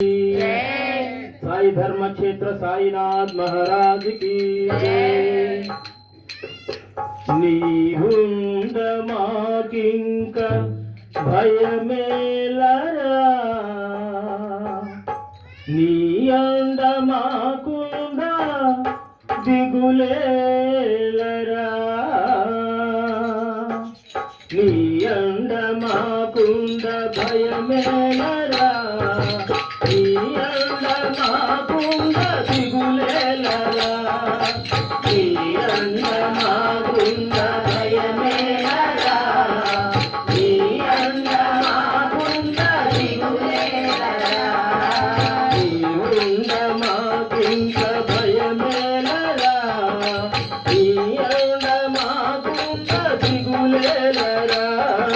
साई धर्म क्षेत्र साईनाथ महाराज की नीहुंड माकिंक भय मेलरा नीयंड माकुंड दिगुलेलरा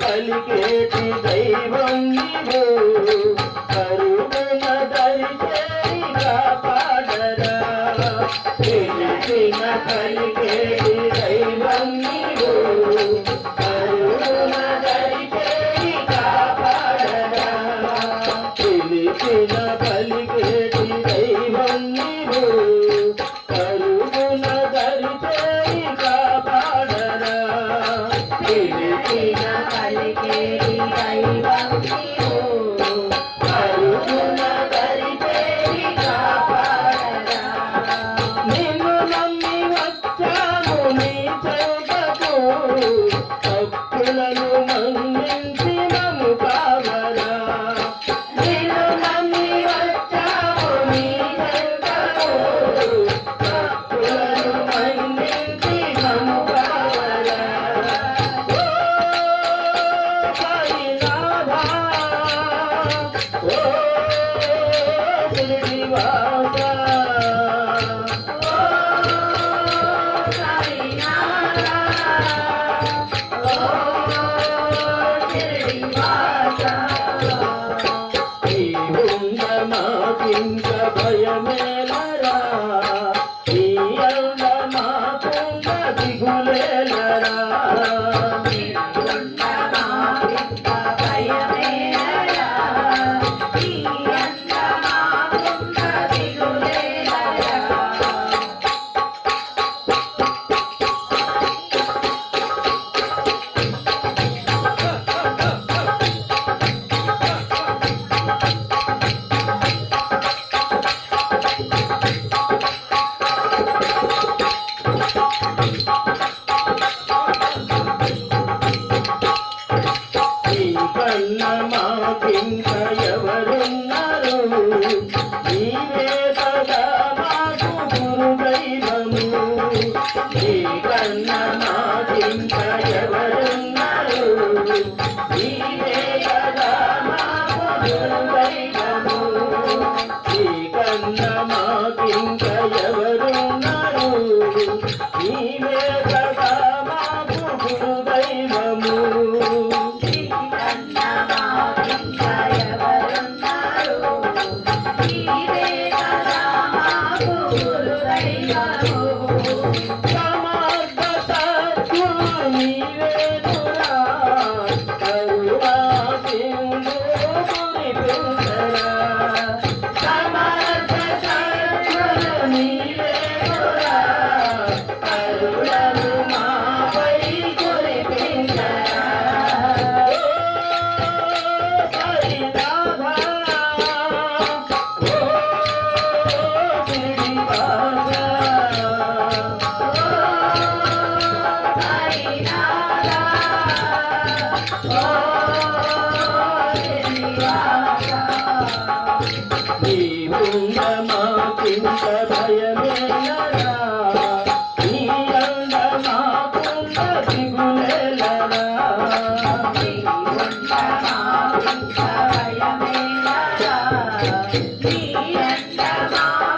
పలికేటి దైవం నీవు? నీవే